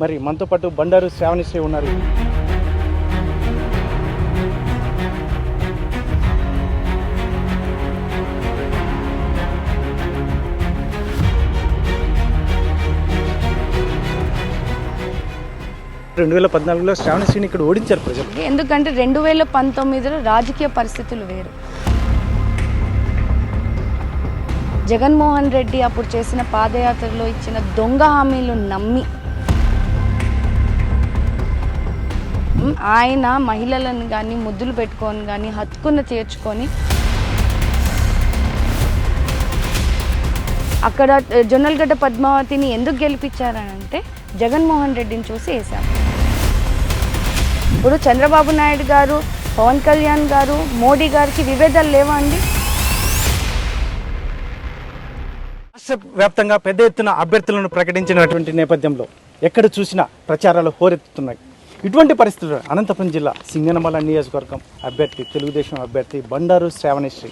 మరి మనతో పాటు బండారు శ్రావణిశ్రీ ఉన్నారు. రెండు వేల పద్నాలుగులో శ్రావణశ్రీని ఇక్కడ ఓడించారు ప్రజలు. ఎందుకంటే రెండు వేల పంతొమ్మిదిలో రాజకీయ పరిస్థితులు వేరు. జగన్మోహన్ రెడ్డి అప్పుడు చేసిన పాదయాత్రలో ఇచ్చిన దొంగ హామీలు నమ్మి ఆయన మహిళలను కానీ ముద్దులు పెట్టుకొని కానీ హత్తుకున్న చేర్చుకొని అక్కడ జొన్నలగడ్డ పద్మావతిని ఎందుకు గెలిపించారనంటే జగన్మోహన్ రెడ్డిని చూసి వేశారు ఇప్పుడు చంద్రబాబు నాయుడు గారు పవన్ కళ్యాణ్ గారు మోడీ గారికి విభేదాలు లేవా అండి రాష్ట్ర వ్యాప్తంగా పెద్ద ఎత్తున అభ్యర్థులను ప్రకటించినటువంటి నేపథ్యంలో ఎక్కడ చూసినా ప్రచారాలు హోరెత్తుతున్నాయి. ఇటువంటి పరిస్థితుల్లో అనంతపురం జిల్లా సింగనమల నియోజకవర్గం అభ్యర్థి తెలుగుదేశం అభ్యర్థి బండారు శ్రావణిశ్రీ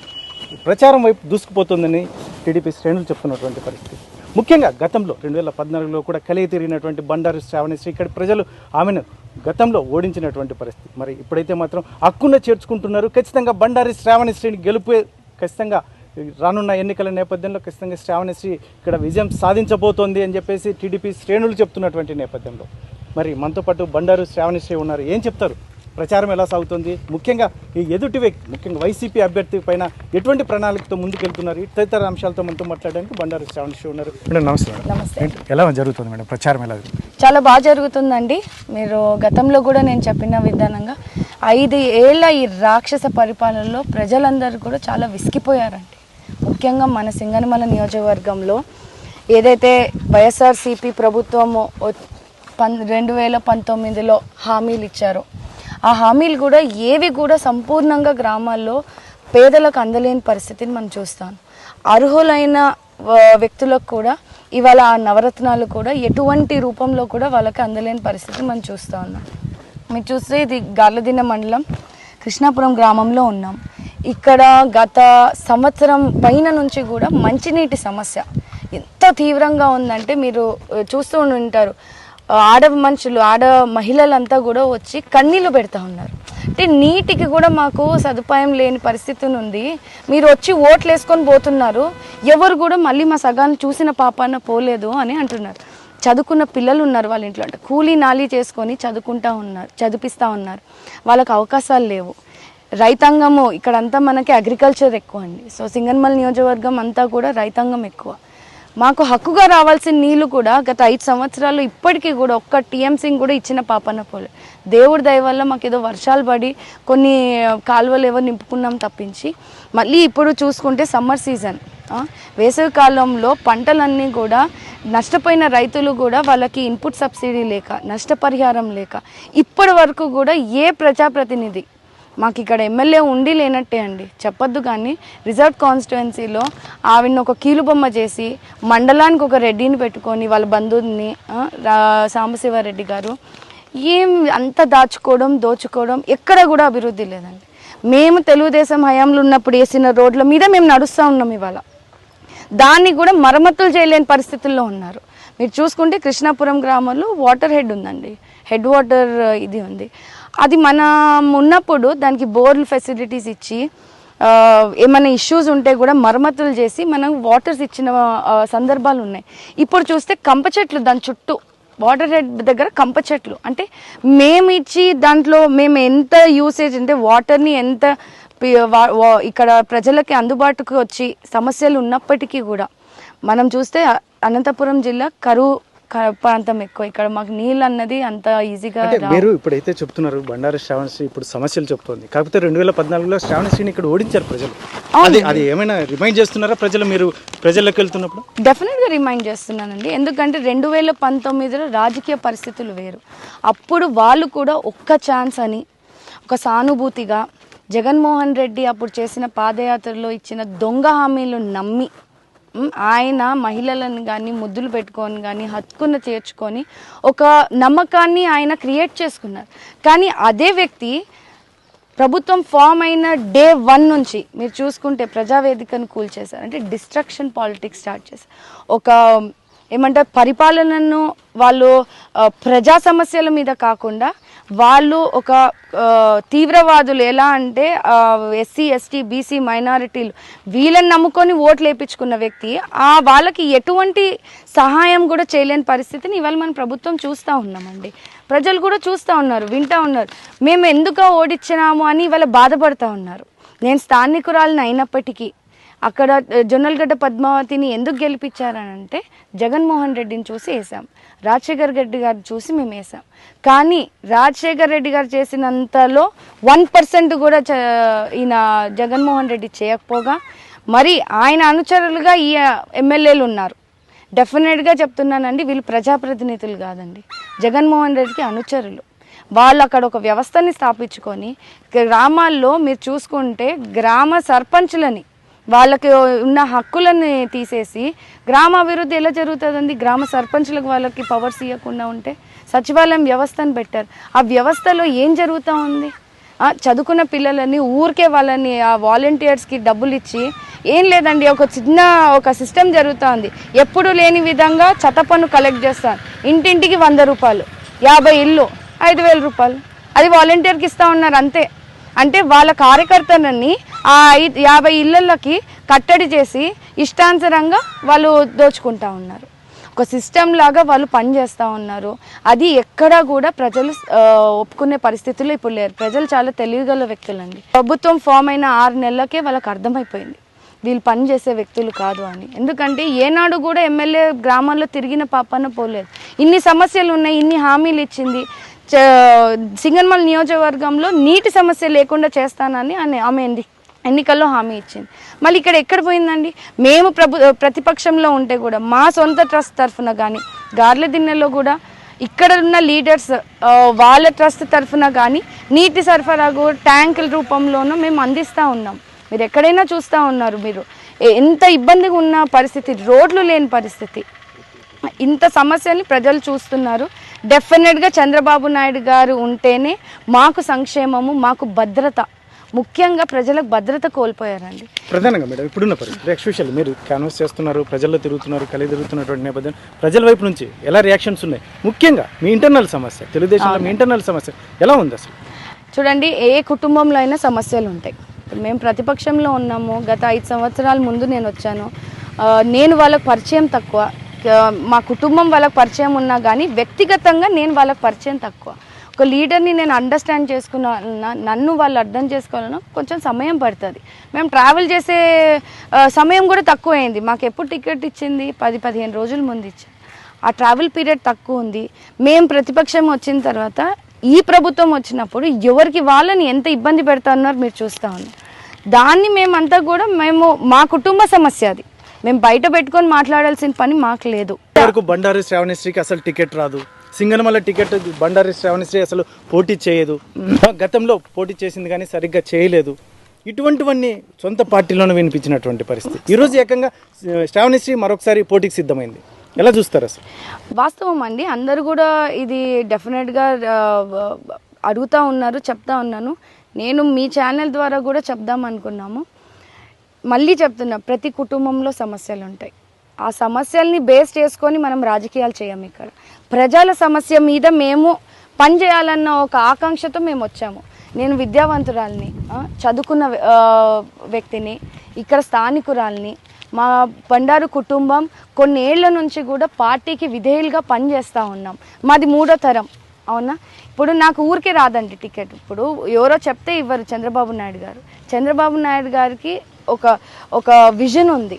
ప్రచారం వైపు దూసుకుపోతుందని టీడీపీ శ్రేణులు చెప్తున్నటువంటి పరిస్థితి. ముఖ్యంగా గతంలో రెండు వేల పద్నాలుగులో కూడా కలిగి తిరిగినటువంటి బండారు శ్రావణిశ్రీ ఇక్కడ ప్రజలు ఆమెను గతంలో ఓడించినటువంటి పరిస్థితి. మరి ఇప్పుడైతే మాత్రం హక్కున చేర్చుకుంటున్నారు. ఖచ్చితంగా బండారి శ్రావణిశ్రీని గెలుపే ఖచ్చితంగా రానున్న ఎన్నికల నేపథ్యంలో ఖచ్చితంగా శ్రావణశ్రీ ఇక్కడ విజయం సాధించబోతోంది అని చెప్పేసి టీడీపీ శ్రేణులు చెప్తున్నటువంటి నేపథ్యంలో. మరి మనతో పాటు బండారు శ్రావణశ్రీ ఉన్నారు. ఏం చెప్తారు? ప్రచారం ఎలా సాగుతుంది? ముఖ్యంగా ఈ ఎదుటి వ్యక్తి ముఖ్యంగా వైసీపీ అభ్యర్థి పైన ఎటువంటి ప్రణాళికతో ముందుకెళ్తున్నారు? తదితర అంశాలతో మనతో మాట్లాడడానికి బండారు శ్రావణశ్రీ ఉన్నారు. మేడం నమస్తే నమస్తే. ఎలా జరుగుతుంది మేడం? ప్రచారం ఎలా చాలా బాగా జరుగుతుందండి. మీరు గతంలో కూడా నేను చెప్పిన విధానంగా ఐదు ఏళ్ళ ఈ రాక్షస పరిపాలనలో ప్రజలందరూ కూడా చాలా విసిగిపోయారండి ముఖ్యంగా మన సింగనమల నియోజకవర్గంలో ఏదైతే వైఎస్ఆర్సీపీ ప్రభుత్వము పన్ రెండు వేల పంతొమ్మిదిలో హామీలు ఇచ్చారో ఆ హామీలు కూడా ఏవి కూడా సంపూర్ణంగా గ్రామాల్లో పేదలకు అందలేని పరిస్థితిని మనం చూస్తాం. అర్హులైన వ్యక్తులకు కూడా ఇవాళ ఆ నవరత్నాలు కూడా ఎటువంటి రూపంలో కూడా వాళ్ళకి అందలేని పరిస్థితి మనం చూస్తూ ఉన్నాం. మీరు చూస్తే ఇది గార్లదిన్న మండలం కృష్ణాపురం గ్రామంలో ఉన్నాం. ఇక్కడ గత సంవత్సరం పైన నుంచి కూడా మంచినీటి సమస్య ఎంత తీవ్రంగా ఉందంటే మీరు చూస్తూ ఉంటారు. ఆడ మనుషులు ఆడ మహిళలంతా కూడా వచ్చి కన్నీళ్ళు పెడతా ఉన్నారు. అంటే నీటికి కూడా మాకు సదుపాయం లేని పరిస్థితి ఉంది. మీరు వచ్చి ఓట్లు వేసుకొని పోతున్నారు. ఎవరు కూడా మళ్ళీ మా సగాన్ని చూసిన పాపాన పోలేదు అని అంటున్నారు. చదువుకున్న పిల్లలు ఉన్నారు వాళ్ళ ఇంట్లో. అంటే కూలీ నాలి చేసుకొని చదువుకుంటా ఉన్నారు చదివిస్తూ ఉన్నారు. వాళ్ళకి అవకాశాలు లేవు. రైతాంగము ఇక్కడంతా మనకి అగ్రికల్చర్ ఎక్కువ అండి. సో సింగన్మల్ నియోజకవర్గం అంతా కూడా రైతాంగం ఎక్కువ. మాకు హక్కుగా రావాల్సిన నీళ్ళు కూడా గత ఐదు సంవత్సరాలు ఇప్పటికీ కూడా ఒక్క టీఎంసీని కూడా ఇచ్చిన పాపన పోలే. దేవుడి దయ వల్ల మాకు ఏదో వర్షాలు పడి కొన్ని కాలువలు ఏవో నింపుకున్నాం తప్పించి. మళ్ళీ ఇప్పుడు చూసుకుంటే సమ్మర్ సీజన్. వేసవి కాలంలో పంటలన్నీ కూడా నష్టపోయిన రైతులు కూడా వాళ్ళకి ఇన్పుట్ సబ్సిడీ లేక నష్టపరిహారం లేక ఇప్పటి వరకు కూడా ఏ ప్రజాప్రతినిధి మాకు ఇక్కడ ఎమ్మెల్యే ఉండి లేనట్టే అండి. చెప్పొద్దు కానీ రిజర్వ్ కాన్స్టిట్యున్సీలో ఆవిడని ఒక కీలుబొమ్మ చేసి మండలానికి ఒక రెడ్డిని పెట్టుకొని వాళ్ళ బంధువుని రా- సాంబశివారెడ్డి గారు ఏం అంత దాచుకోవడం దోచుకోవడం ఎక్కడ కూడా అభివృద్ధి లేదండి. మేము తెలుగుదేశం హయాంలో ఉన్నప్పుడు వేసిన రోడ్ల మీద మేము నడుస్తూ ఉన్నాం ఇవాళ. దాన్ని కూడా మరమ్మతులు చేయలేని పరిస్థితుల్లో ఉన్నారు. మీరు చూసుకుంటే కృష్ణాపురం గ్రామంలో వాటర్ హెడ్ ఉందండి. హెడ్ వాటర్ ఇది ఉంది. అది మనం ఉన్నప్పుడు దానికి బోర్లు ఫెసిలిటీస్ ఇచ్చి ఏమైనా ఇష్యూస్ ఉంటే కూడా మరమ్మతులు చేసి మనం వాటర్స్ ఇచ్చిన సందర్భాలు ఉన్నాయి. ఇప్పుడు చూస్తే కంప చెట్లు దాని చుట్టూ వాటర్ హెడ్ దగ్గర కంప చెట్లు. అంటే మేము ఇచ్చి దాంట్లో మేము ఎంత యూసేజ్ అంటే వాటర్ని ఎంత వా- ఇక్కడ ప్రజలకి అందుబాటుకు వచ్చి సమస్యలు ఉన్నప్పటికీ కూడా మనం చూస్తే అనంతపురం జిల్లా కరువు ప్రాంతం ఎక్కువ. ఇక్కడ మాకు నీళ్ళు అన్నది అంత ఈజీగా అంటే. మీరు ఇప్పుడైతే చెప్తున్నారు బండారు శ్రావణశ్రీ ఇప్పుడు సమస్యలు చెప్తోంది. కాకపోతే రెండు వేల పద్నాలుగులో శ్రావణశ్రీని ఇక్కడ ఓడించారు ప్రజలు. అది అది ఏమైనా రిమైండ్ చేస్తున్నారా ప్రజలు మీరు ప్రజల్లోకి వెళ్తున్నప్పుడు? డెఫినెట్గా రిమైండ్ చేస్తున్నానండి. ఎందుకంటే రెండు వేల పంతొమ్మిదిలో రాజకీయ పరిస్థితులు వేరు. అప్పుడు వాళ్ళు కూడా ఒక్క ఛాన్స్ అని ఒక సానుభూతిగా జగన్మోహన్ రెడ్డి అప్పుడు చేసిన పాదయాత్రలో ఇచ్చిన దొంగ హామీలు నమ్మి ఆయన మహిళలను కానీ ముద్దులు పెట్టుకొని కానీ హత్తుకున్న చేర్చుకొని ఒక నమ్మకాన్ని ఆయన క్రియేట్ చేసుకున్నారు. కానీ అదే వ్యక్తి ప్రభుత్వం ఫామ్ అయిన డే వన్ నుంచి మీరు చూసుకుంటే ప్రజావేదికను కూల్చేశారు. అంటే డిస్ట్రక్షన్ పాలిటిక్స్ స్టార్ట్ చేశారు. ఒక ఏమంటారు పరిపాలనను వాళ్ళు ప్రజా సమస్యల మీద కాకుండా వాళ్ళు ఒక తీవ్రవాదులు ఎలా అంటే ఎస్సీ ఎస్టీ బీసీ మైనారిటీలు వీళ్ళని నమ్ముకొని ఓట్లు వేయించుకున్న వ్యక్తి ఆ వాళ్ళకి ఎటువంటి సహాయం కూడా చేయలేని పరిస్థితిని ఇవాళ మన ప్రభుత్వం చూస్తూ ఉన్నామండి. ప్రజలు కూడా చూస్తూ ఉన్నారు వింటూ ఉన్నారు. మేము ఎందుకు ఓడించినాము అని ఇవాళ బాధపడుతూ ఉన్నారు. నేను స్థానికురాలను అయినప్పటికీ అక్కడ జొన్నలగడ్డ పద్మావతిని ఎందుకు గెలిపించారనంటే జగన్మోహన్ రెడ్డిని చూసి వేసాం రాజశేఖర్ రెడ్డి గారు చూసి మేము వేసాం కానీ రాజశేఖర్ రెడ్డి గారు చేసినంతలో వన్ పర్సెంట్ కూడా చ- ఈయన జగన్మోహన్ రెడ్డి చేయకపోగా మరి ఆయన అనుచరులుగా ఈ ఎమ్మెల్యేలు ఉన్నారు. డెఫినెట్గా చెప్తున్నానండి వీళ్ళు ప్రజాప్రతినిధులు కాదండి. జగన్మోహన్ రెడ్డికి అనుచరులు. వాళ్ళు అక్కడ ఒక వ్యవస్థని స్థాపించుకొని గ్రామాల్లో మీరు చూసుకుంటే గ్రామ సర్పంచులని వాళ్ళకి ఉన్న హక్కులని తీసేసి గ్రామ అభివృద్ధి ఎలా జరుగుతుందండి? గ్రామ సర్పంచులకు వాళ్ళకి పవర్స్ ఇవ్వకుండా ఉంటే సచివాలయం వ్యవస్థను పెట్టారు. ఆ వ్యవస్థలో ఏం జరుగుతూ ఉంది? చదువుకున్న పిల్లలని ఊరికే వాళ్ళని ఆ వాలంటీర్స్కి డబ్బులు ఇచ్చి ఏం లేదండి ఒక చిన్న ఒక సిస్టమ్ జరుగుతుంది ఎప్పుడు లేని విధంగా చెత్త పన్ను కలెక్ట్ చేస్తాను ఇంటింటికి వంద రూపాయలు యాభై ఇల్లు ఐదు వేల రూపాయలు. అది వాలంటీర్కి ఇస్తూ ఉన్నారు అంతే. అంటే వాళ్ళ కార్యకర్తలని ఆ ఐదు యాభై ఇళ్ళకి కట్టడి చేసి ఇష్టానుసరంగా వాళ్ళు దోచుకుంటా ఉన్నారు. ఒక సిస్టమ్ లాగా వాళ్ళు పనిచేస్తూ ఉన్నారు. అది ఎక్కడా కూడా ప్రజలు ఒప్పుకునే పరిస్థితుల్లో ఇప్పుడు లేరు. ప్రజలు చాలా తెలివిగల వ్యక్తులండి. ప్రభుత్వం ఫామ్ అయిన ఆరు నెలలకే వాళ్ళకి అర్థమైపోయింది. వీళ్ళు పని చేసే వ్యక్తులు కాదు అని. ఎందుకంటే ఏనాడు కూడా ఎమ్మెల్యే గ్రామాల్లో తిరిగిన పాపన పోలేదు. ఇన్ని సమస్యలు ఉన్నాయి ఇన్ని హామీలు ఇచ్చింది. సింగన్మల్ నియోజకవర్గంలో నీటి సమస్య లేకుండా చేస్తానని అని ఆమె ఎన్ని- ఎన్నికల్లో హామీ ఇచ్చింది. మళ్ళీ ఇక్కడ ఎక్కడ పోయిందండి? మేము ప్రభు ప్రతిపక్షంలో ఉంటే కూడా మా సొంత ట్రస్ట్ తరఫున కానీ గార్ల దిన్నెలో కూడా ఇక్కడ ఉన్న లీడర్స్ వాళ్ళ ట్రస్ట్ తరఫున కానీ నీటి సరఫరా కూడా ట్యాంకుల రూపంలోనూ మేము అందిస్తూ ఉన్నాం. మీరు ఎక్కడైనా చూస్తూ ఉన్నారు మీరు. ఎంత ఇబ్బందిగా ఉన్న పరిస్థితి రోడ్లు లేని పరిస్థితి. ఇంత సమస్యని ప్రజలు చూస్తున్నారు. డెఫినెట్గా చంద్రబాబు నాయుడు గారు ఉంటేనే మాకు సంక్షేమము మాకు భద్రత. ముఖ్యంగా ప్రజలకు భద్రత కోల్పోయారండి. ప్రధానంగా మేడం ఇప్పుడున్న పరిస్థితి ఎక్స్పెషల్ మీరు క్యాన్వాస్ చేస్తున్నారు ప్రజల్లో తిరుగుతున్నారు కలిగి తిరుగుతున్నటువంటి నేపథ్యం ప్రజల వైపు నుంచి ఎలా రియాక్షన్స్ ఉన్నాయి? ముఖ్యంగా మీ ఇంటర్నల్ సమస్య తెలుగుదేశంలో మీ ఇంటర్నల్ సమస్య ఎలా ఉంది అసలు? చూడండి ఏ కుటుంబంలో అయినా సమస్యలు ఉంటాయి. ఇప్పుడు మేము ప్రతిపక్షంలో ఉన్నాము. గత ఐదు సంవత్సరాల ముందు నేను వచ్చాను. నేను వాళ్ళకి పరిచయం తక్కువ. మా కుటుంబం వాళ్ళకి పరిచయం ఉన్నా కానీ వ్యక్తిగతంగా నేను వాళ్ళకి పరిచయం తక్కువ. ఒక లీడర్ని నేను అండర్స్టాండ్ చేసుకున్నా నన్ను వాళ్ళు అర్థం చేసుకోవాలన్నా కొంచెం సమయం పడుతుంది. మేము ట్రావెల్ చేసే సమయం కూడా తక్కువ అయింది మాకు ఎప్పుడు టికెట్ ఇచ్చింది? పది పదిహేను రోజుల ముందు ఇచ్చింది ఆ ట్రావెల్ పీరియడ్ తక్కువ ఉంది. మేము ప్రతిపక్షం వచ్చిన తర్వాత ఈ ప్రభుత్వం వచ్చినప్పుడు ఎవరికి వాళ్ళని ఎంత ఇబ్బంది పెడతా ఉన్నారు మీరు చూస్తూ ఉన్నారు. దాన్ని మేమంతా కూడా మేము మా కుటుంబ సమస్య అది. మేము బయట పెట్టుకొని మాట్లాడాల్సిన పని మాకు లేదు. వరకు బండారు శ్రావణశ్రీకి అసలు టికెట్ రాదు. సింగనమల టికెట్ బండారు శ్రావణశ్రీ అసలు పోటీ చేయదు. గతంలో పోటీ చేసింది కానీ సరిగ్గా చేయలేదు. ఇటువంటివన్నీ సొంత పార్టీలోనే వినిపించినటువంటి పరిస్థితి. ఈరోజు ఏకంగా శ్రావణశ్రీ మరొకసారి పోటీకి సిద్ధమైంది. ఎలా చూస్తారు అసలు? వాస్తవం అండి అందరూ కూడా ఇది డెఫినెట్గా అడుగుతూ ఉన్నారు చెప్తా ఉన్నాను. నేను మీ ఛానల్ ద్వారా కూడా చెప్దాం అనుకున్నాము. మళ్ళీ చెప్తున్నా ప్రతి కుటుంబంలో సమస్యలు ఉంటాయి ఆ సమస్యల్ని బేస్ చేసుకొని మనం రాజకీయాలు చేయం ఇక్కడ. ప్రజల సమస్య మీద మేము పనిచేయాలన్న ఒక ఆకాంక్షతో మేము వచ్చాము. నేను విద్యావంతురాల్ని చదువుకున్న వ్యక్తిని ఇక్కడ స్థానికురాల్ని మా బండారు కుటుంబం కొన్నేళ్ళ నుంచి కూడా పార్టీకి విధేయులుగా పనిచేస్తూ ఉన్నాం. మాది మూడో తరం అవునా? ఇప్పుడు నాకు ఊరికే రాదండి టికెట్. ఇప్పుడు ఎవరో చెప్తే ఇవ్వరు చంద్రబాబు నాయుడు గారు. చంద్రబాబు నాయుడు గారికి ఒక ఒక విజన్ ఉంది.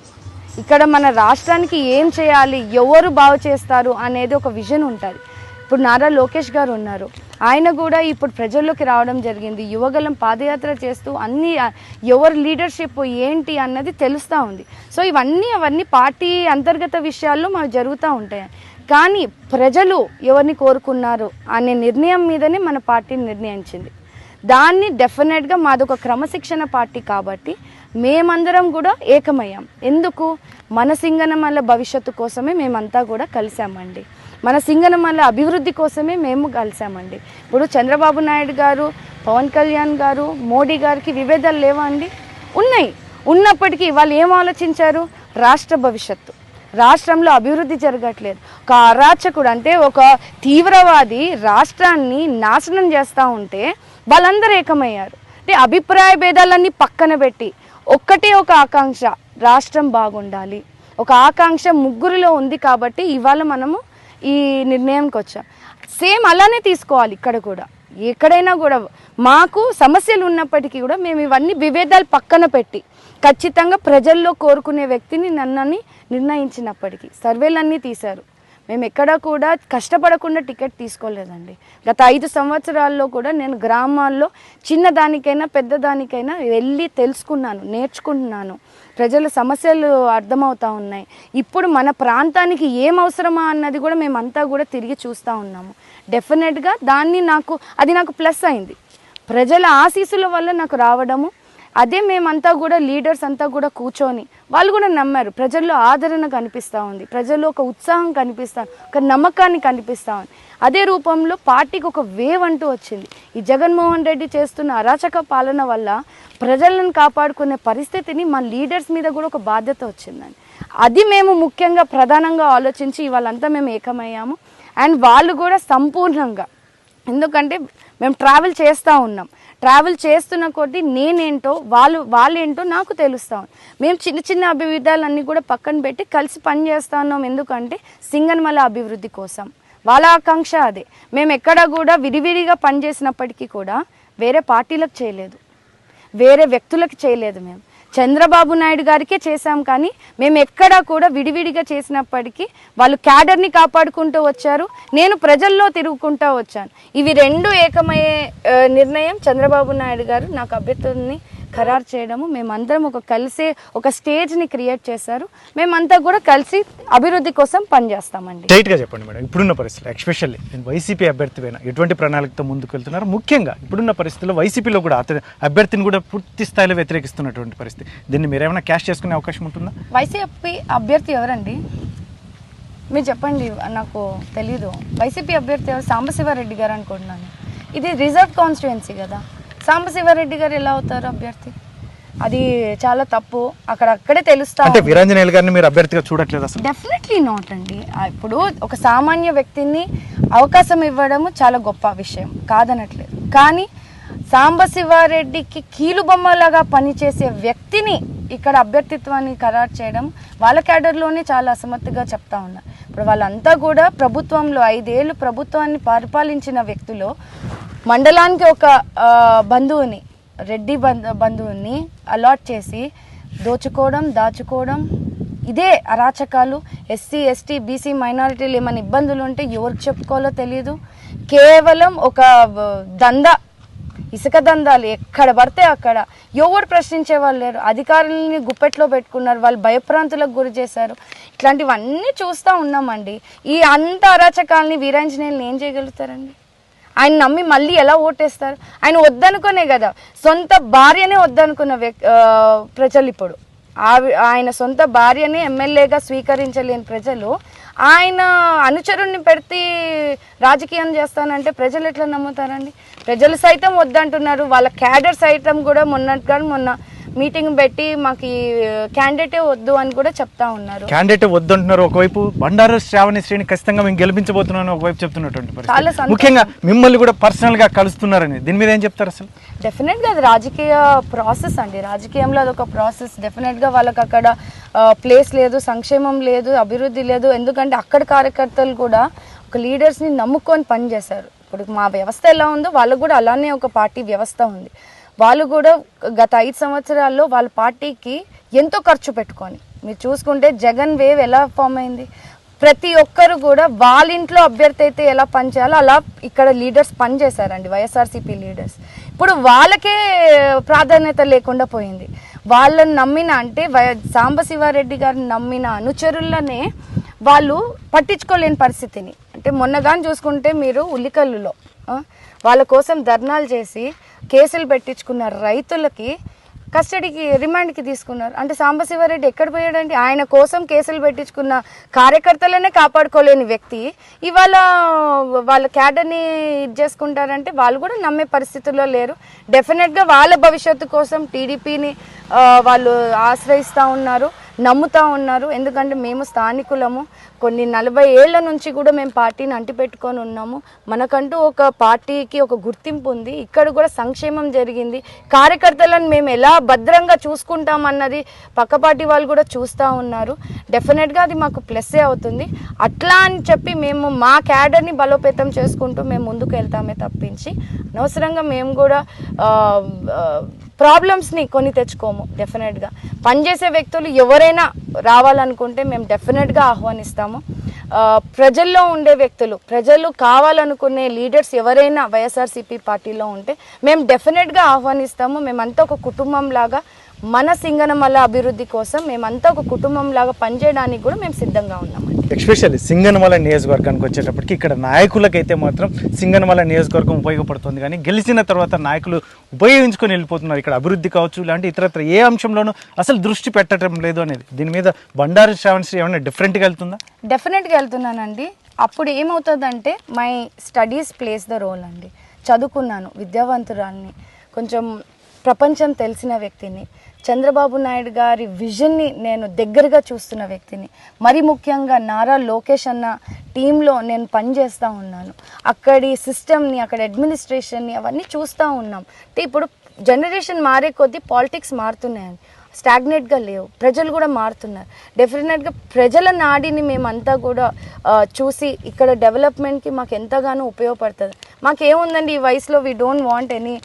ఇక్కడ మన రాష్ట్రానికి ఏం చేయాలి ఎవరు బాగు చేస్తారు అనేది ఒక విజన్ ఉంటుంది. ఇప్పుడు నారా లోకేష్ గారు ఉన్నారు. ఆయన కూడా ఇప్పుడు ప్రజల్లోకి రావడం జరిగింది. యువగలం పాదయాత్ర చేస్తూ అన్ని ఎవరు ఎవరి లీడర్షిప్ ఏంటి అన్నది తెలుస్తూ ఉంది. సో ఇవన్నీ అవన్నీ పార్టీ అంతర్గత విషయాల్లో మాకు జరుగుతూ ఉంటాయి. కానీ ప్రజలు ఎవరిని కోరుకున్నారు అనే నిర్ణయం మీదనే మన పార్టీ నిర్ణయించింది. దాన్ని డెఫినెట్గా మాదొక క్రమశిక్షణ పార్టీ కాబట్టి మేమందరం కూడా ఏకమయ్యాం. ఎందుకు? మన సింగనమల్ల భవిష్యత్తు కోసమే మేమంతా కూడా కలిసామండి మన సింగనమల్ల అభివృద్ధి కోసమే మేము కలిసామండి ఇప్పుడు చంద్రబాబు నాయుడు గారు పవన్ కళ్యాణ్ గారు మోడీ గారికి విభేదాలు లేవా అండి ఉన్నాయి. ఉన్నప్పటికీ వాళ్ళు ఏం ఆలోచించారు? రాష్ట్ర భవిష్యత్తు. రాష్ట్రంలో అభివృద్ధి జరగట్లేదు. ఒక అరాచకుడు అంటే ఒక తీవ్రవాది రాష్ట్రాన్ని నాశనం చేస్తూ ఉంటే వాళ్ళందరూ ఏకమయ్యారు. అంటే అభిప్రాయ భేదాలన్నీ పక్కన పెట్టి ఒక్కటే ఒక ఆకాంక్ష రాష్ట్రం బాగుండాలి. ఒక ఆకాంక్ష ముగ్గురిలో ఉంది కాబట్టి ఇవాళ మనము ఈ నిర్ణయంకి వచ్చాం. సేమ్ అలానే తీసుకోవాలి ఇక్కడ కూడా. ఎక్కడైనా కూడా మాకు సమస్యలు ఉన్నప్పటికీ కూడా మేము ఇవన్నీ విభేదాలు పక్కన పెట్టి ఖచ్చితంగా ప్రజల్లో కోరుకునే వ్యక్తిని నన్నని నిర్ణయించినప్పటికీ సర్వేలన్నీ తీశారు. మేము ఎక్కడా కూడా కష్టపడకుండా టికెట్ తీసుకోలేదండి. గత ఐదు సంవత్సరాల్లో కూడా నేను గ్రామాల్లో చిన్నదానికైనా పెద్దదానికైనా వెళ్ళి తెలుసుకున్నాను నేర్చుకుంటున్నాను. ప్రజల సమస్యలు అర్థమవుతా ఉన్నాయి. ఇప్పుడు మన ప్రాంతానికి ఏం అవసరమా అన్నది కూడా మేమంతా కూడా తిరిగి చూస్తూ ఉన్నాము. డెఫినెట్గా దాన్ని నాకు అది నాకు ప్లస్ అయింది. ప్రజల ఆశీస్సుల వల్ల నాకు రావడము అదే మేమంతా కూడా లీడర్స్ అంతా కూడా కూర్చొని వాళ్ళు కూడా నమ్మారు. ప్రజల్లో ఆదరణ కనిపిస్తూ ఉంది. ప్రజల్లో ఒక ఉత్సాహం కనిపిస్తాను ఒక నమ్మకాన్ని కనిపిస్తూ ఉంది. అదే రూపంలో పార్టీకి ఒక వేవ్ అంటూ వచ్చింది. ఈ జగన్మోహన్ రెడ్డి చేస్తున్న అరాచక పాలన వల్ల ప్రజలను కాపాడుకునే పరిస్థితిని మా లీడర్స్ మీద కూడా ఒక బాధ్యత వచ్చిందండి. అది మేము ముఖ్యంగా ప్రధానంగా ఆలోచించి ఇవాళంతా మేము ఏకమయ్యాము. అండ్ వాళ్ళు కూడా సంపూర్ణంగా ఎందుకంటే మేము ట్రావెల్ చేస్తూ ఉన్నాం. ట్రావెల్ చేస్తున్న కొద్దీ నేనేంటో వాళ్ళు వాళ్ళేంటో నాకు తెలుస్తా మేము చిన్న చిన్న అభివృద్ధాలన్నీ కూడా పక్కన పెట్టి కలిసి పనిచేస్తా ఉన్నాం. ఎందుకంటే సింగన్మల అభివృద్ధి కోసం. వాళ్ళ ఆకాంక్ష అదే. మేము ఎక్కడ కూడా విడివిడిగా పనిచేసినప్పటికీ కూడా వేరే పార్టీలకు చేయలేదు. వేరే వ్యక్తులకు చేయలేదు మేము. చంద్రబాబు నాయుడు గారికే చేశాం కానీ మేము ఎక్కడా కూడా విడివిడిగా చేసినప్పటికీ వాళ్ళు క్యాడర్ని కాపాడుకుంటూ వచ్చారు. నేను ప్రజల్లో తిరుగుకుంటూ వచ్చాను. ఇవి రెండు ఏకమయ్యే నిర్ణయం చంద్రబాబు నాయుడు గారు నాకు అభ్యర్థుల్ని ఖరారు చేయడము మేమందరం ఒక కలిసే ఒక స్టేజ్ని క్రియేట్ చేశారు. మేమంతా కూడా కలిసి అభివృద్ధి కోసం పనిచేస్తామండి. స్ట్రైట్గా చెప్పండి మేడం ఇప్పుడున్న పరిస్థితులు ఎక్స్పెషల్లీ నేను వైసీపీ అభ్యర్థి పైన ఎటువంటి ప్రణాళికతో ముందుకు వెళ్తున్నారు ముఖ్యంగా ఇప్పుడున్న పరిస్థితుల్లో వైసీపీలో కూడా అభ్యర్థిని కూడా పూర్తి స్థాయిలో వ్యతిరేకిస్తున్నటువంటి పరిస్థితి. దీన్ని మీరు ఏమైనా క్యాష్ చేసుకునే అవకాశం ఉంటుందా? వైసీపీ అభ్యర్థి ఎవరండి? మీరు చెప్పండి నాకు తెలీదు. వైసీపీ అభ్యర్థి ఎవరు? సాంబశివారెడ్డి గారు అనుకుంటున్నాను. ఇది రిజర్వ్ కాన్స్టిట్యుయెన్సీ కదా. సాంబశివారెడ్డి గారు ఎలా అవుతారు అభ్యర్థి? అది చాలా తప్పు. అక్కడ అక్కడే తెలుస్తా అంటే వీరాంజనేయులు గారిని మీరు అభ్యర్థిగా చూడట్లేదు అసలు. డెఫినెట్లీ నాట్ అండి. ఇప్పుడు ఒక సామాన్య వ్యక్తిని అవకాశం ఇవ్వడము చాలా గొప్ప విషయం. కాదనట్లేదు. కానీ సాంబశివారెడ్డికి కీలుబొమ్మలాగా పనిచేసే వ్యక్తిని ఇక్కడ అభ్యర్థిత్వాన్ని ఖరారు చేయడం వాళ్ళ క్యాడర్లోనే చాలా అసమర్థగా చెప్తా ఉన్నారు ఇప్పుడు వాళ్ళంతా కూడా ప్రభుత్వంలో ఐదేళ్ళు ప్రభుత్వాన్ని పరిపాలించిన వ్యక్తులు మండలానికి ఒక బంధువుని రెడ్డి బంధు బంధువుని అలాట్ చేసి దోచుకోవడం దాచుకోవడం ఇదే అరాచకాలు. ఎస్సీ ఎస్టీ బీసీ మైనారిటీలు ఏమైనా ఇబ్బందులు ఉంటే ఎవరికి చెప్పుకోవాలో తెలియదు కేవలం ఒక దంద దందా ఇసుక దందాలు ఎక్కడ పడితే అక్కడ. ఎవరు ప్రశ్నించే వాళ్ళు లేరు. అధికారులని గుప్పెట్లో పెట్టుకున్నారు. వాళ్ళు భయప్రాంతులకు గురి చేశారు. ఇట్లాంటివన్నీ చూస్తూ ఉన్నామండి. ఈ అంత అరాచకాలని వీరాంజనేయులు ఏం చేయగలుగుతారండి? ఆయన నమ్మి మళ్ళీ ఎలా ఓటేస్తారు? ఆయన వద్దనుకునే కదా. సొంత భార్యనే వద్దనుకున్న వ్యక్ ప్రజలు ఇప్పుడు. ఆవి- ఆయన సొంత భార్యని ఎమ్మెల్యేగా స్వీకరించలేని ప్రజలు ఆయన అనుచరుణ్ణి పెడితే రాజకీయం చేస్తానంటే ప్రజలు ఎట్లా నమ్ముతారండి? ప్రజలు సైతం వద్దంటున్నారు. వాళ్ళ క్యాడర్ సైతం కూడా మొన్నట్టుగా మొన్న మీటింగ్ పెట్టి మాకు క్యాండిడేటే వద్దు అని కూడా చెప్తా ఉన్నారు. క్యాండిడేట్ వద్దంటున్నారు. ఒకవైపు బండారు శ్రావణి శ్రేణి ఖచ్చితంగా మేము గెలిపించబోతున్నాను ఒకవైపు చెప్తున్నటువంటి. ముఖ్యంగా మిమ్మల్ని కూడా పర్సనల్గా కలుస్తున్నారని. దీని మీద ఏం చెప్తారు అసలు? డెఫినెట్గా అది రాజకీయ ప్రాసెస్ అండి. రాజకీయంలో అదొక ప్రాసెస్. డెఫినెట్గా వాళ్ళకి అక్కడ ప్లేస్ లేదు సంక్షేమం లేదు అభివృద్ధి లేదు. ఎందుకంటే అక్కడ కార్యకర్తలు కూడా ఒక లీడర్స్ని నమ్ముకొని పనిచేశారు. ఇప్పుడు మా వ్యవస్థ ఎలా ఉందో వాళ్ళకు కూడా అలానే ఒక పార్టీ వ్యవస్థ ఉంది. వాళ్ళు కూడా గత ఐదు సంవత్సరాల్లో వాళ్ళ పార్టీకి ఎంతో ఖర్చు పెట్టుకొని మీరు చూసుకుంటే జగన్ వేవ్ ఎలా ఫామ్ అయింది? ప్రతి ఒక్కరు కూడా వాళ్ళ ఇంట్లో అభ్యర్థి అయితే ఎలా పనిచేయాలో అలా ఇక్కడ లీడర్స్ పనిచేశారండి వైఎస్ఆర్సీపీ లీడర్స్. ఇప్పుడు వాళ్ళకే ప్రాధాన్యత లేకుండా పోయింది. వాళ్ళని నమ్మిన అంటే వై సాంబశివారెడ్డి గారిని నమ్మిన అనుచరులనే వాళ్ళు పట్టించుకోలేని పరిస్థితిని. అంటే మొన్నగాని చూసుకుంటే మీరు ఉల్లికల్లులో వాళ్ళ కోసం ధర్నాలు చేసి కేసులు పెట్టించుకున్న రైతులకి కస్టడీకి రిమాండ్కి తీసుకున్నారు. అంటే సాంబశివారెడ్డి ఎక్కడ పోయాడండి? ఆయన కోసం కేసులు పెట్టించుకున్న కార్యకర్తలనే కాపాడుకోలేని వ్యక్తి. ఇవాళ వాళ్ళ క్యాడర్ని ఇది చేసుకుంటారంటే వాళ్ళు కూడా నమ్మే పరిస్థితుల్లో లేరు. డెఫినెట్గా వాళ్ళ భవిష్యత్తు కోసం టీడీపీని వాళ్ళు ఆశ్రయిస్తూ ఉన్నారు. నమ్ముతా ఉన్నారు. ఎందుకంటే మేము స్థానికులము. కొన్ని నలభై ఏళ్ళ నుంచి కూడా మేము పార్టీని అంటిపెట్టుకొని ఉన్నాము. మనకంటూ ఒక పార్టీకి ఒక గుర్తింపు ఉంది. ఇక్కడ కూడా సంక్షేమం జరిగింది. కార్యకర్తలను మేము ఎలా భద్రంగా చూసుకుంటామన్నది పక్క పార్టీ వాళ్ళు కూడా చూస్తూ ఉన్నారు. డెఫినెట్గా అది మాకు ప్లస్సే అవుతుంది. అట్లా అని చెప్పి మేము మా క్యాడర్ని బలోపేతం చేసుకుంటూ మేము ముందుకు వెళ్తామే తప్పించి అనవసరంగా మేము కూడా ప్రాబ్లమ్స్ని కొని తెచ్చుకోము డెఫినెట్గా పనిచేసే వ్యక్తులు ఎవరైనా రావాలనుకుంటే మేము డెఫినెట్గా ఆహ్వానిస్తాము. ప్రజల్లో ఉండే వ్యక్తులు ప్రజలు కావాలనుకునే లీడర్స్ ఎవరైనా వైఎస్ఆర్సీపీ పార్టీలో ఉంటే మేము డెఫినెట్గా ఆహ్వానిస్తాము. మేమంతా ఒక కుటుంబం లాగా మన సింగనమల అభివృద్ధి కోసం మేమంతా ఒక కుటుంబం లాగా పనిచేయడానికి కూడా మేము సిద్ధంగా ఉన్నాము. ఎస్పెషల్లీ సింగనమల నియోజకవర్గానికి వచ్చేటప్పటికి ఇక్కడ నాయకులకైతే మాత్రం సింగనమల నియోజకవర్గం ఉపయోగపడుతుంది. కానీ గెలిచిన తర్వాత నాయకులు ఉపయోగించుకొని వెళ్ళిపోతున్నారు. ఇక్కడ అభివృద్ధి కావచ్చు ఇలాంటి ఇతరత్ర ఏ అంశంలోనూ అసలు దృష్టి పెట్టడం లేదు అనేది. దీని మీద బండారు శ్రావణశ్రీ ఏమైనా డిఫరెంట్గా వెళ్తుందా? డెఫినెట్గా వెళ్తున్నానండి. అప్పుడు ఏమవుతుందంటే my studies plays the role అండి. చదువుకున్నాను విద్యావంతురాల్ని కొంచెం ప్రపంచం తెలిసిన వ్యక్తిని. చంద్రబాబు నాయుడు గారి విజన్ని నేను దగ్గరగా చూస్తున్న వ్యక్తిని. మరి ముఖ్యంగా నారా లోకేష్ అన్న టీంలో నేను పనిచేస్తూ ఉన్నాను. అక్కడి సిస్టమ్ని అక్కడ అడ్మినిస్ట్రేషన్ని అవన్నీ చూస్తూ ఉన్నాం. అంటే ఇప్పుడు జనరేషన్ మారే కొద్దీ పాలిటిక్స్ మారుతున్నాయని స్టాగ్నేట్గా లేవు. ప్రజలు కూడా మారుతున్నారు. డెఫినెట్గా ప్రజల నాడిని మేమంతా కూడా చూసి ఇక్కడ డెవలప్మెంట్కి మాకు ఎంతగానో ఉపయోగపడుతుంది. మాకేముందండి ఈ వయసులో వీ డోంట్ వాంట్ ఎనీ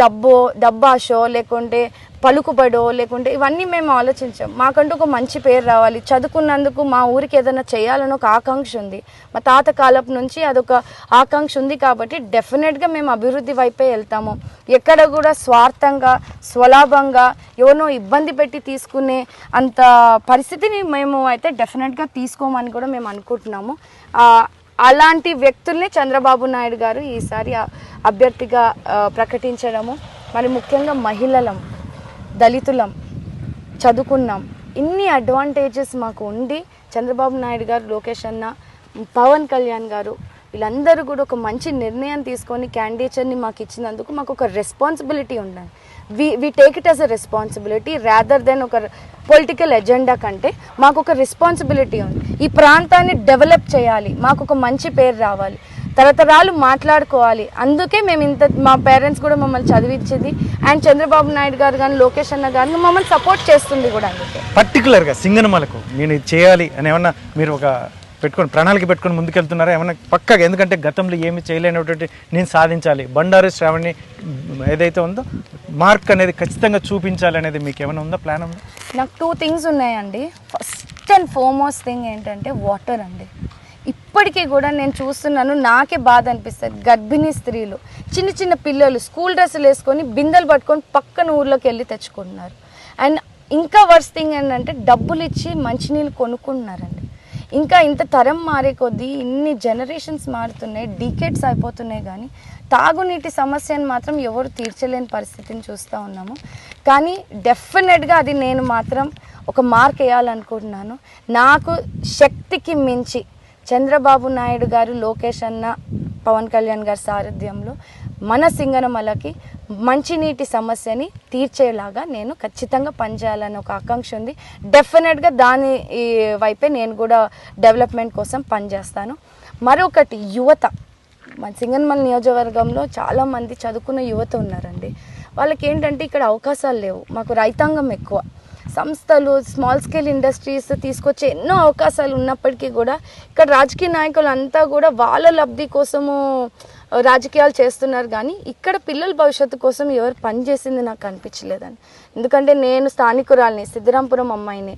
డబ్బో డబ్బాషో లేకుంటే పలుకుబడో లేకుంటే ఇవన్నీ మేము ఆలోచించాం. మాకంటూ ఒక మంచి పేరు రావాలి. చదువుకున్నందుకు మా ఊరికి ఏదైనా చేయాలని ఒక ఆకాంక్ష ఉంది. మా తాత కాలపు నుంచి అదొక ఆకాంక్ష ఉంది కాబట్టి డెఫినెట్గా మేము అభివృద్ధి వైపే వెళ్తాము. ఎక్కడ కూడా స్వార్థంగా స్వలాభంగా ఎవరినో ఇబ్బంది పెట్టి తీసుకునే అంత పరిస్థితిని మేము అయితే డెఫినెట్గా తీసుకోమని కూడా మేము అనుకుంటున్నాము. అలాంటి వ్యక్తుల్ని చంద్రబాబు నాయుడు గారు ఈసారి అభ్యర్థిగా ప్రకటించడము. మరి ముఖ్యంగా మహిళలం. దళితులం చదువుకున్నాం. ఇన్ని అడ్వాంటేజెస్ మాకు ఉండి చంద్రబాబు నాయుడు గారు లోకేష్ అన్న పవన్ కళ్యాణ్ గారు వీళ్ళందరూ కూడా ఒక మంచి నిర్ణయం తీసుకొని క్యాండిడేచర్ని మాకు ఇచ్చినందుకు మాకు ఒక రెస్పాన్సిబిలిటీ ఉండాలి. We we take it as a responsibility rather than ఒక పొలిటికల్ ఎజెండా కంటే మాకు ఒక రెస్పాన్సిబిలిటీ ఉంది. ఈ ప్రాంతాన్ని డెవలప్ చేయాలి. మాకు ఒక మంచి పేరు రావాలి. తరతరాలు మాట్లాడుకోవాలి. అందుకే మేము ఇంత మా పేరెంట్స్ కూడా మమ్మల్ని చదివించింది. అండ్ చంద్రబాబు నాయుడు గారు కానీ లోకేష్ అన్న గారిని మమ్మల్ని సపోర్ట్ చేస్తుంది కూడా అందుకే. పర్టికులర్గా సింగనమలకు నేను ఇది చేయాలి అని ఏమన్నా మీరు ఒక పెట్టుకొని ప్రణాళిక పెట్టుకొని ముందుకెళ్తున్నారా? ఏమన్నా పక్కగా? ఎందుకంటే గతంలో ఏమి చేయలేనటువంటి నేను సాధించాలి. బండారు శ్రావణి ఏదైతే ఉందో మార్క్ అనేది ఖచ్చితంగా చూపించాలి అనేది మీకు ఏమైనా ఉందా ప్లాన్ ఉందా? నాకు టూ థింగ్స్ ఉన్నాయండి. ఫస్ట్ అండ్ ఫోర్మోస్ట్ థింగ్ ఏంటంటే వాటర్ అండి. ఇప్పటికీ కూడా నేను చూస్తున్నాను నాకే బాధ అనిపిస్తుంది. గర్భిణీ స్త్రీలు చిన్న చిన్న పిల్లలు స్కూల్ డ్రెస్సులు వేసుకొని బిందెలు పట్టుకొని పక్కన ఊర్లోకి వెళ్ళి తెచ్చుకుంటున్నారు. అండ్ ఇంకా వర్స్ థింగ్ ఏంటంటే డబ్బులు ఇచ్చి మంచినీళ్ళు కొనుక్కుంటున్నారండి. ఇంకా ఇంత తరం మారే కొద్దీ ఇన్ని జనరేషన్స్ మారుతున్నాయి డీకేట్స్ అయిపోతున్నాయి కానీ తాగునీటి సమస్యను మాత్రం ఎవరు తీర్చలేని పరిస్థితిని చూస్తూ ఉన్నాము. కానీ డెఫినెట్గా అది నేను మాత్రం ఒక మార్క్ వేయాలనుకుంటున్నాను. నాకు శక్తికి మించి చంద్రబాబు నాయుడు గారు లోకేష్ అన్న పవన్ కళ్యాణ్ గారి సారథ్యంలో మన సింగనమలకి మంచినీటి సమస్యని తీర్చేలాగా నేను ఖచ్చితంగా పనిచేయాలని ఒక ఆకాంక్ష ఉంది. డెఫినెట్గా దాని వైపే నేను కూడా డెవలప్మెంట్ కోసం పనిచేస్తాను. మరొకటి యువత. మన సింగన్మల్ నియోజకవర్గంలో చాలామంది చదువుకున్న యువత ఉన్నారండి. వాళ్ళకి ఏంటంటే ఇక్కడ అవకాశాలు లేవు. మాకు రైతాంగం ఎక్కువ. సంస్థలు స్మాల్ స్కేల్ ఇండస్ట్రీస్ తీసుకొచ్చే ఎన్నో అవకాశాలు ఉన్నప్పటికీ కూడా ఇక్కడ రాజకీయ నాయకులు అంతా కూడా వాళ్ళ లబ్ధి కోసము రాజకీయాలు చేస్తున్నారు. కానీ ఇక్కడ పిల్లల భవిష్యత్తు కోసం ఎవరు పనిచేసింది నాకు అనిపించలేదని ఎందుకంటే నేను స్థానికురాల్ని సిద్ధరాంపురం అమ్మాయిని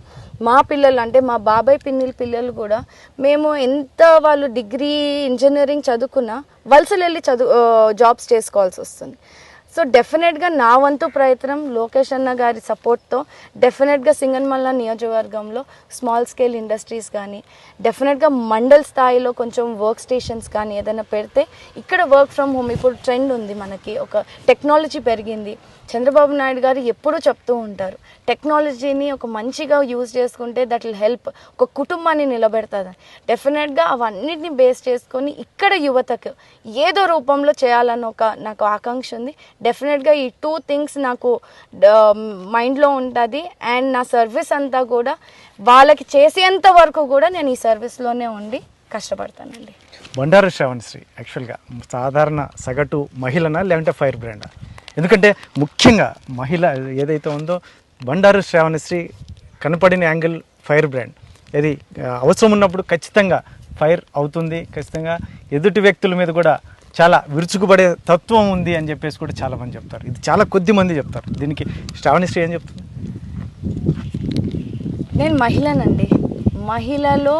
మా పిల్లలు అంటే మా బాబాయ్ పిన్నిల పిల్లలు కూడా మేము ఎంత వాళ్ళు డిగ్రీ ఇంజనీరింగ్ చదువుకున్నా వలసలు వెళ్ళి చదువు జాబ్స్ చేసుకోవాల్సి వస్తుంది. సో డెఫినెట్గా నా వంతు ప్రయత్నం లోకేష్ అన్న గారి సపోర్ట్తో డెఫినెట్గా సింగన్మల్ల నియోజకవర్గంలో స్మాల్ స్కేల్ ఇండస్ట్రీస్ కానీ డెఫినెట్గా మండల్ స్థాయిలో కొంచెం వర్క్ స్టేషన్స్ కానీ ఏదైనా పెడితే ఇక్కడ వర్క్ ఫ్రమ్ హోమ్ ఇప్పుడు ట్రెండ్ ఉంది మనకి. ఒక టెక్నాలజీ పెరిగింది. చంద్రబాబు నాయుడు గారు ఎప్పుడూ చెప్తూ ఉంటారు టెక్నాలజీని ఒక మంచిగా యూజ్ చేసుకుంటే దట్ విల్ హెల్ప్ ఒక కుటుంబాన్ని నిలబెడతాదని. డెఫినెట్గా అవన్నిటిని బేస్ చేసుకొని ఇక్కడ యువతకు ఏదో రూపంలో చేయాలని ఒక నాకు ఆకాంక్ష ఉంది. డెఫినెట్గా ఈ టూ థింగ్స్ నాకు um, మైండ్లో ఉంటుంది. అండ్ నా సర్వీస్ అంతా కూడా వాళ్ళకి చేసేంత వరకు కూడా నేను ఈ సర్వీస్లోనే ఉండి కష్టపడతానండి. బండారు శ్రావణశ్రీ యాక్చువల్గా సాధారణ సగటు మహిళనా లేదంటే ఫైర్ బ్రాండా ఎందుకంటే ముఖ్యంగా మహిళ ఏదైతే ఉందో బండారు శ్రావణశ్రీ కనపడిన యాంగిల్ ఫైర్ బ్రాండ్ ఇది అవసరం ఉన్నప్పుడు ఖచ్చితంగా ఫైర్ అవుతుంది ఖచ్చితంగా ఎదుటి వ్యక్తుల మీద కూడా చాలా విరుచుకుపడే తత్వం ఉంది అని చెప్పేసి కూడా చాలామంది చెప్తారు. ఇది చాలా కొద్ది మంది చెప్తారు. దీనికి శ్రావణిశ్రీ ఏం చెప్తుంది? నేను మహిళనండి. మహిళలో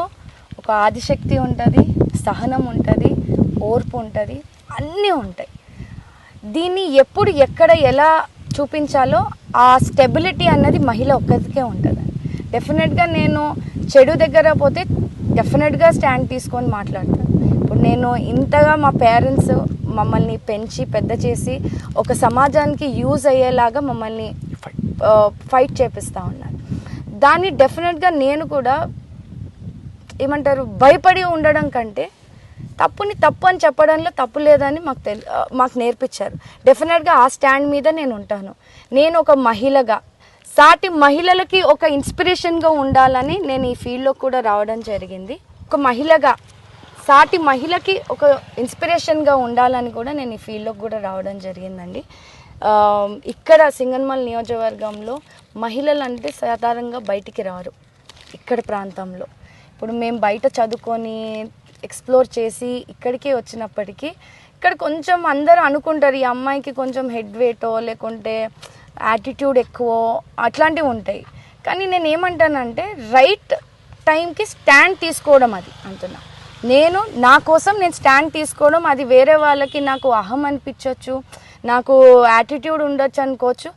ఒక ఆదిశక్తి ఉంటుంది సహనం ఉంటుంది ఓర్పు ఉంటుంది అన్నీ ఉంటాయి. దీన్ని ఎప్పుడు ఎక్కడ ఎలా చూపించాలో ఆ స్టెబిలిటీ అన్నది మహిళ ఒక్కరికే ఉంటుంది. డెఫినెట్గా నేను చెడు దగ్గర పోతే డెఫినెట్గా స్టాండ్ తీసుకొని మాట్లాడతాను. నేను ఇంతగా మా పేరెంట్స్ మమ్మల్ని పెంచి పెద్ద చేసి ఒక సమాజానికి యూజ్ అయ్యేలాగా మమ్మల్ని ఫైట్ చేపిస్తూ ఉన్నారు. దాన్ని డెఫినెట్గా నేను కూడా ఏమంటారు భయపడి ఉండడం కంటే తప్పుని తప్పు అని చెప్పడంలో తప్పు లేదని మాకు తెలి మాకు నేర్పించారు. డెఫినెట్గా ఆ స్టాండ్ మీద నేను ఉంటాను. నేను ఒక మహిళగా సాటి మహిళలకి ఒక ఇన్స్పిరేషన్గా ఉండాలని నేను ఈ ఫీల్డ్లో కూడా రావడం జరిగింది. ఒక మహిళగా సాటి మహిళకి ఒక ఇన్స్పిరేషన్గా ఉండాలని కూడా నేను ఈ ఫీల్డ్లోకి కూడా రావడం జరిగిందండి. ఇక్కడ సింగన్మల్ నియోజకవర్గంలో మహిళలు అంటే సాధారణంగా బయటికి రారు ఇక్కడ ప్రాంతంలో. ఇప్పుడు మేము బయట చదువుకొని ఎక్స్ప్లోర్ చేసి ఇక్కడికే వచ్చినప్పటికీ ఇక్కడ కొంచెం అందరూ అనుకుంటారు ఈ అమ్మాయికి కొంచెం హెడ్ వెయిటో లేకుంటే యాటిట్యూడ్ ఎక్కువ అట్లాంటివి ఉంటాయి. కానీ నేను ఏమంటానంటే రైట్ టైంకి స్టాండ్ తీసుకోవడం అది అంటున్నా. నేను నా కోసం నేను స్టాండ్ తీసుకోవడం అది వేరే వాళ్ళకి నాకు అహం అనిపించవచ్చు నాకు యాటిట్యూడ్ ఉండొచ్చు అనుకోవచ్చు.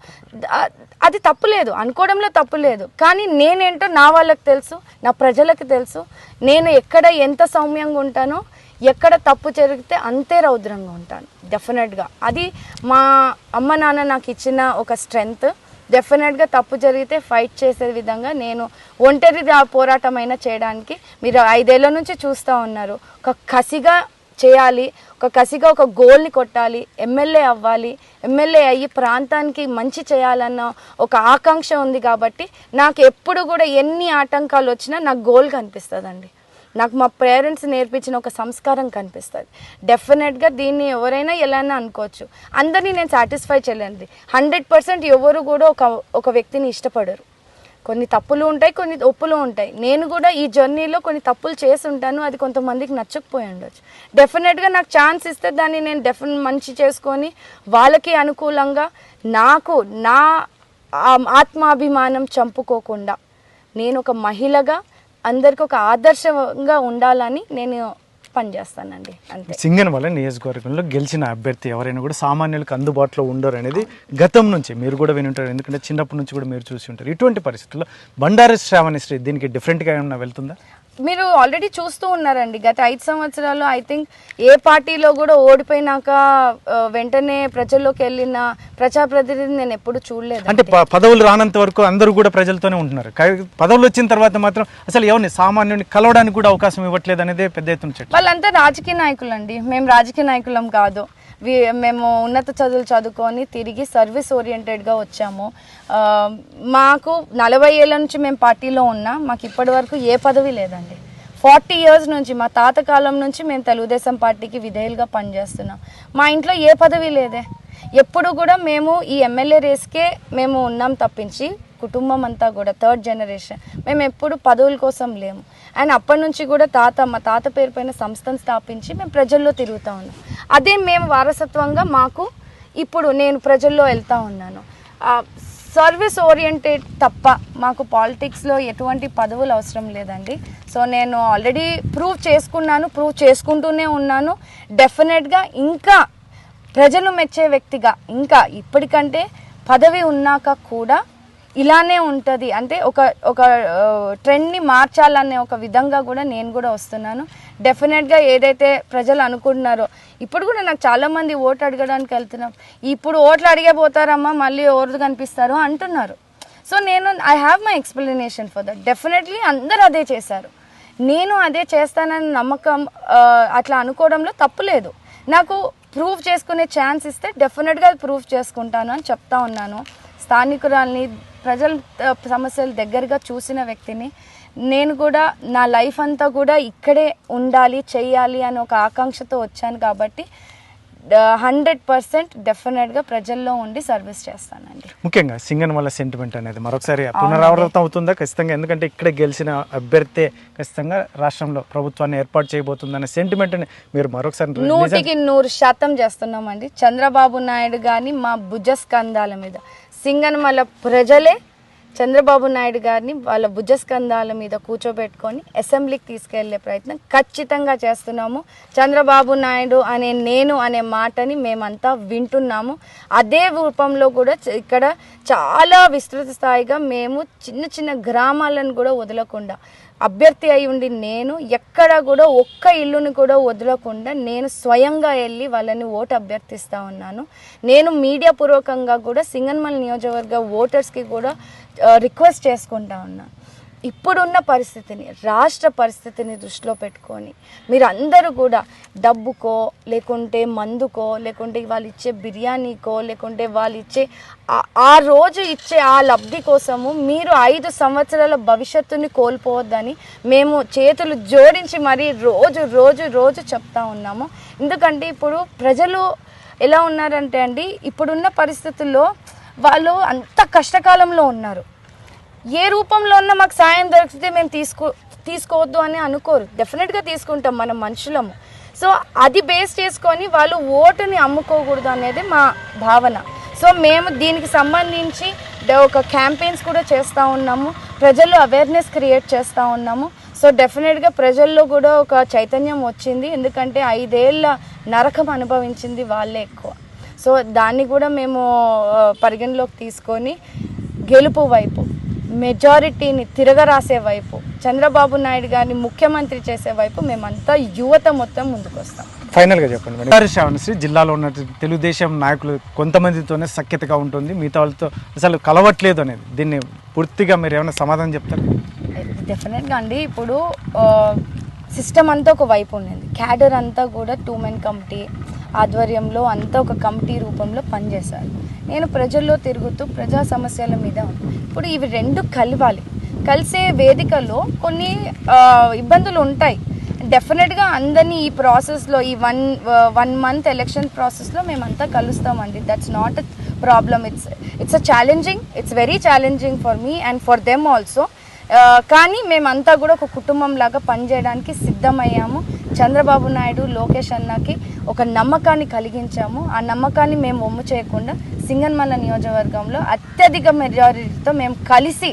అది తప్పులేదు అనుకోవడంలో తప్పు లేదు. కానీ నేనేంటో నా వాళ్ళకి తెలుసు నా ప్రజలకు తెలుసు. నేను ఎక్కడ ఎంత సౌమ్యంగా ఉంటానో ఎక్కడ తప్పు జరిగితే అంతే రౌద్రంగా ఉంటాను డెఫినెట్గా అది మా అమ్మ నాన్న నాకు ఇచ్చిన ఒక స్ట్రెంగ్త్ డెఫినెట్గా తప్పు జరిగితే ఫైట్ చేసే విధంగా నేను ఒంటరిగా పోరాటమైనా చేయడానికి మీరు ఐదేళ్ళ నుంచి చూస్తూ ఉన్నారు. ఒక కసిగా చేయాలి ఒక కసిగా ఒక గోల్ని కొట్టాలి ఎమ్మెల్యే అవ్వాలి ఎమ్మెల్యే అయ్యి ప్రాంతానికి మంచి చేయాలన్న ఒక ఆకాంక్ష ఉంది కాబట్టి నాకు ఎప్పుడు కూడా ఎన్ని ఆటంకాలు వచ్చినా నాకు గోల్ కనిపిస్తుందండి. నాకు మా పేరెంట్స్ నేర్పించిన ఒక సంస్కారం కనిపిస్తుంది. డెఫినెట్గా దీన్ని ఎవరైనా ఎలానా అనుకోవచ్చు. అందరినీ నేను సాటిస్ఫై చేయలేండి హండ్రెడ్ పర్సెంట్ ఎవరు కూడా ఒక ఒక వ్యక్తిని ఇష్టపడరు. కొన్ని తప్పులు ఉంటాయి కొన్ని ఒప్పులు ఉంటాయి. నేను కూడా ఈ జర్నీలో కొన్ని తప్పులు చేసి ఉంటాను అది కొంతమందికి నచ్చకపోయి ఉండొచ్చు. డెఫినెట్గా నాకు ఛాన్స్ ఇస్తే దాన్ని నేను డెఫినెట్ మంచి చేసుకొని వాళ్ళకి అనుకూలంగా నాకు నా ఆత్మాభిమానం చంపుకోకుండా నేను ఒక మహిళగా అందరికి ఒక ఆదర్శంగా ఉండాలని నేను పనిచేస్తానండి అంతే. వల్ల నియోజకవర్గంలో గెలిచిన అభ్యర్థి ఎవరైనా కూడా సామాన్యులకు అందుబాటులో ఉండరు అనేది గతం నుంచి. మీరు కూడా వినుంటారు ఎందుకంటే చిన్నప్పటి నుంచి కూడా మీరు చూసి ఉంటారు. ఇటువంటి పరిస్థితుల్లో బండారు శ్రావణశ్రీ దీనికి డిఫరెంట్గా ఏమైనా వెళ్తుందా? మీరు ఆల్రెడీ చూస్తూ ఉన్నారండి. గత ఐదు సంవత్సరాలు ఐ థింక్ ఏ పార్టీలో కూడా ఓడిపోయినాక వెంటనే ప్రజల్లోకి వెళ్ళిన ప్రజాప్రతినిధి నేను ఎప్పుడు చూడలేదు అంటే పదవులు రానంత వరకు అందరూ కూడా ప్రజలతోనే ఉంటున్నారు. పదవులు వచ్చిన తర్వాత మాత్రం అసలు ఎవరిని సామాన్యుని కలవడానికి కూడా అవకాశం ఇవ్వట్లేదు అనేది పెద్ద ఎత్తున వాళ్ళంతా రాజకీయ నాయకులు అండి మేము రాజకీయ నాయకులం కాదు. మేము ఉన్నత చదువులు చదువుకొని తిరిగి సర్వీస్ ఓరియంటెడ్గా వచ్చాము. మాకు నలభై ఏళ్ళ నుంచి మేము పార్టీలో ఉన్నా మాకు ఇప్పటి వరకు ఏ పదవి లేదండి. ఫార్టీ ఇయర్స్ నుంచి మా తాత కాలం నుంచి మేము తెలుగుదేశం పార్టీకి విధేయులుగా పనిచేస్తున్నాం. మా ఇంట్లో ఏ పదవి లేదే. ఎప్పుడు కూడా మేము ఈ ఎమ్మెల్యే రేస్కే మేము ఉన్నాం తప్పించి కుటుంబం అంతా కూడా థర్డ్ జనరేషన్. మేము ఎప్పుడు పదవుల కోసం లేము. అండ్ అప్పటి నుంచి కూడా తాత మా తాత పేరు పైన సంస్థను స్థాపించి మేము ప్రజల్లో తిరుగుతూ ఉన్నాం. అదే మేము వారసత్వంగా మాకు ఇప్పుడు నేను ప్రజల్లో వెళ్తూ ఉన్నాను. సర్వీస్ ఓరియంటెడ్ తప్ప మాకు పాలిటిక్స్లో ఎటువంటి పదవులు అవసరం లేదండి. సో నేను ఆల్రెడీ ప్రూవ్ చేసుకున్నాను ప్రూవ్ చేసుకుంటూనే ఉన్నాను. డెఫినెట్గా ఇంకా ప్రజలు మెచ్చే వ్యక్తిగా ఇంకా ఇప్పటికంటే పదవి ఉన్నాక కూడా ఇలానే ఉంటుంది. అంటే ఒక ఒక ట్రెండ్ని మార్చాలనే ఒక విధంగా కూడా నేను కూడా వస్తున్నాను. డెఫినెట్గా ఏదైతే ప్రజలు అనుకుంటున్నారో ఇప్పుడు కూడా నాకు చాలామంది ఓట్లు అడగడానికి వెళ్తున్నాం. ఇప్పుడు ఓట్లు అడిగే పోతారమ్మా మళ్ళీ ఎవరు కనిపిస్తారు అంటున్నారు. సో నేను I have my explanation for that definitely అందరూ అదే చేశారు. నేను అదే చేస్తానని నమ్మకం అట్లా అనుకోవడంలో తప్పు లేదు. నాకు ప్రూవ్ చేసుకునే ఛాన్స్ ఇస్తే డెఫినెట్గా అది ప్రూవ్ చేసుకుంటాను అని చెప్తా ఉన్నాను. స్థానికురాల్ని ప్రజల సమస్యలు దగ్గరగా చూసిన వ్యక్తిని నేను కూడా నా లైఫ్ అంతా కూడా ఇక్కడే ఉండాలి చేయాలి అని ఒక ఆకాంక్షతో వచ్చాను కాబట్టి హండ్రెడ్ పర్సెంట్ డెఫినెట్గా ప్రజల్లో ఉండి సర్వీస్ చేస్తానండి. ముఖ్యంగా సింగన్ వల్ల సెంటిమెంట్ అనేది మరొకసారి పునరావృతం అవుతుందా? ఖచ్చితంగా. ఎందుకంటే ఇక్కడ గెలిచిన అభ్యర్థి ఖచ్చితంగా రాష్ట్రంలో ప్రభుత్వాన్ని ఏర్పాటు చేయబోతుందనే సెంటిమెంట్ని మీరు మరొకసారి నూటికి నూరు శాతం చేస్తున్నామండి. చంద్రబాబు నాయుడు కానీ మా భుజస్కంధాల మీద. సింగనమల ప్రజలే చంద్రబాబు నాయుడు గారిని వాళ్ళ భుజస్కంధాల మీద కూర్చోబెట్టుకొని అసెంబ్లీకి తీసుకెళ్ళే ప్రయత్నం ఖచ్చితంగా చేస్తున్నాము. చంద్రబాబు నాయుడు అనే నేను అనే మాటని మేమంతా వింటున్నాము. అదే రూపంలో కూడా ఇక్కడ చాలా విస్తృత స్థాయిగా మేము చిన్న చిన్న గ్రామాలను కూడా వదలకుండా అభ్యర్థి అయి ఉండి నేను ఎక్కడ కూడా ఒక్క ఇల్లుని కూడా వదలకుండా నేను స్వయంగా వెళ్ళి వాళ్ళని ఓటు అభ్యర్థిస్తూ ఉన్నాను. నేను మీడియా పూర్వకంగా కూడా సింగన్మల్ నియోజకవర్గ ఓటర్స్కి కూడా రిక్వెస్ట్ చేసుకుంటా ఉన్నా. ఇప్పుడున్న పరిస్థితిని రాష్ట్ర పరిస్థితిని దృష్టిలో పెట్టుకొని మీరు అందరూ కూడా డబ్బుకో లేకుంటే మందుకో లేకుంటే వాళ్ళు ఇచ్చే బిర్యానీకో లేకుంటే వాళ్ళు ఇచ్చే ఆ- ఆ రోజు ఇచ్చే ఆ లబ్ధి కోసము మీరు ఐదు సంవత్సరాల భవిష్యత్తుని కోల్పోవద్దని మేము చేతులు జోడించి మరీ రోజు రోజు రోజు చెప్తా ఉన్నాము. ఎందుకంటే ఇప్పుడు ప్రజలు ఎలా ఉన్నారంటే అండి ఇప్పుడున్న పరిస్థితుల్లో వాళ్ళు అంత కష్టకాలంలో ఉన్నారు. ఏ రూపంలో ఉన్న మాకు సాయం దొరికితే మేము తీసుకో తీసుకోవద్దు అని అనుకోరు. డెఫినెట్గా తీసుకుంటాం మనం మనుషులము. సో అది బేస్ చేసుకొని వాళ్ళు ఓటుని అమ్ముకోకూడదు అనేది మా భావన. సో మేము దీనికి సంబంధించి ఒక క్యాంపెయిన్స్ కూడా చేస్తూ ఉన్నాము. ప్రజల్లో అవేర్నెస్ క్రియేట్ చేస్తూ ఉన్నాము. సో డెఫినెట్గా ప్రజల్లో కూడా ఒక చైతన్యం వచ్చింది. ఎందుకంటే ఐదేళ్ళ నరకం అనుభవించింది వాళ్ళే ఎక్కువ. సో దాన్ని కూడా మేము పరిగణలోకి తీసుకొని గెలుపు వైపు మెజారిటీని తిరగరాసే వైపు చంద్రబాబు నాయుడు గారిని ముఖ్యమంత్రి చేసే వైపు మేమంతా యువత మొత్తం ముందుకు వస్తాం ఫైనల్గా చెప్పండి శ్రావణశ్రీ జిల్లాలో ఉన్న తెలుగుదేశం నాయకులు కొంతమందితోనే సఖ్యతగా ఉంటుంది. మిగతా వాళ్ళతో అసలు కలవట్లేదు అనేది. దీన్ని పూర్తిగా మీరు ఏమైనా సమాధానం చెప్తారు? డెఫినెట్గా అండి. ఇప్పుడు సిస్టమ్ అంతా ఒక వైపు ఉన్నది. క్యాడర్ అంతా కూడా టూ మెన్ కమిటీ ఆధ్వర్యంలో అంతా ఒక కమిటీ రూపంలో పనిచేశారు. నేను ప్రజల్లో తిరుగుతూ ప్రజా సమస్యల మీద ఇప్పుడు ఇవి రెండు కలవాలి. కలిసే వేదికలో కొన్ని ఇబ్బందులు ఉంటాయి. డెఫినెట్గా అందరినీ ఈ ప్రాసెస్లో ఈ వన్ వన్ మంత్ ఎలక్షన్ ప్రాసెస్లో మేమంతా కలుస్తామండి. That's not a problem it's it's a challenging it's very challenging for me and for them also కానీ మేమంతా కూడా ఒక కుటుంబం లాగా పనిచేయడానికి సిద్ధమయ్యాము. చంద్రబాబు నాయుడు లోకేష్ అన్నకి ఒక నమ్మకాన్ని కలిగించాము. ఆ నమ్మకాన్ని మేము ఒమ్ము చేయకుండా సింగన్మల్ల నియోజకవర్గంలో అత్యధిక మెజారిటీతో మేము కలిసి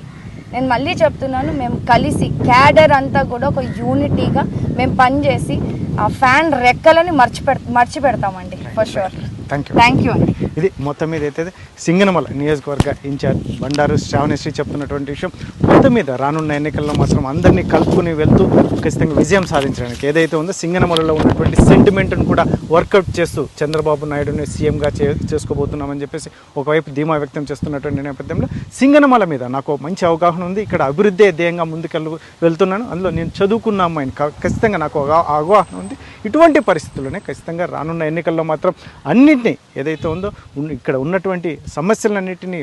నేను మళ్ళీ చెప్తున్నాను మేము కలిసి క్యాడర్ అంతా కూడా ఒక యూనిటీగా మేము పనిచేసి ఆ ఫ్యాన్ రెక్కలని మర్చిపెడ మర్చిపెడతామండి for sure thank you thank you అండి ఇది మొత్తం మీద అయితే సింగనమల నియోజకవర్గ ఇన్ఛార్జ్ బండారు శ్రావణశ్రీ చెప్తున్నటువంటి విషయం. మొత్తం మీద రానున్న ఎన్నికల్లో మాత్రం అందరినీ కలుపుకుని వెళ్తూ ఖచ్చితంగా విజయం సాధించడానికి ఏదైతే ఉందో సింగనమలలో ఉన్నటువంటి సెంటిమెంట్ను కూడా వర్కౌట్ చేస్తూ చంద్రబాబు నాయుడుని సీఎంగా చే చేసుకోబోతున్నామని చెప్పేసి ఒకవైపు ధీమా వ్యక్తం చేస్తున్నటువంటి నేపథ్యంలో సింగనమల మీద నాకు మంచి అవగాహన ఉంది. ఇక్కడ అభివృద్ధి ధ్యేయంగా ముందుకెళ్ళు వెళ్తున్నాను. అందులో నేను చదువుకున్న అమ్మాయిని ఖచ్చితంగా నాకు ఒక అవగాహన ఉంది. ఇటువంటి పరిస్థితుల్లోనే ఖచ్చితంగా రానున్న ఎన్నికల్లో మాత్రం అన్నింటినీ ఏదైతే ఉందో ఇక్కడ ఉన్నటువంటి సమస్యలన్నింటినీ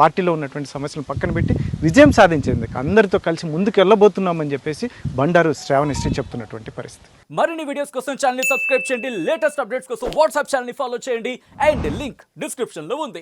పార్టీలో ఉన్నటువంటి సమస్యలను పక్కన పెట్టి విజయం సాధించేందుకు అందరితో కలిసి ముందుకు వెళ్ళబోతున్నామని చెప్పేసి బండారు శ్రావణశ్రీ చెప్తున్నటువంటి పరిస్థితి. మరిన్ని వీడియోస్ కోసం ఛానల్ సబ్స్క్రైబ్ చేయండి. లేటెస్ట్ అప్డేట్స్ కోసం వాట్సాప్ ఛానల్ని ఫాలో చేయండి అండ్ లింక్ డిస్క్రిప్షన్లో ఉంది.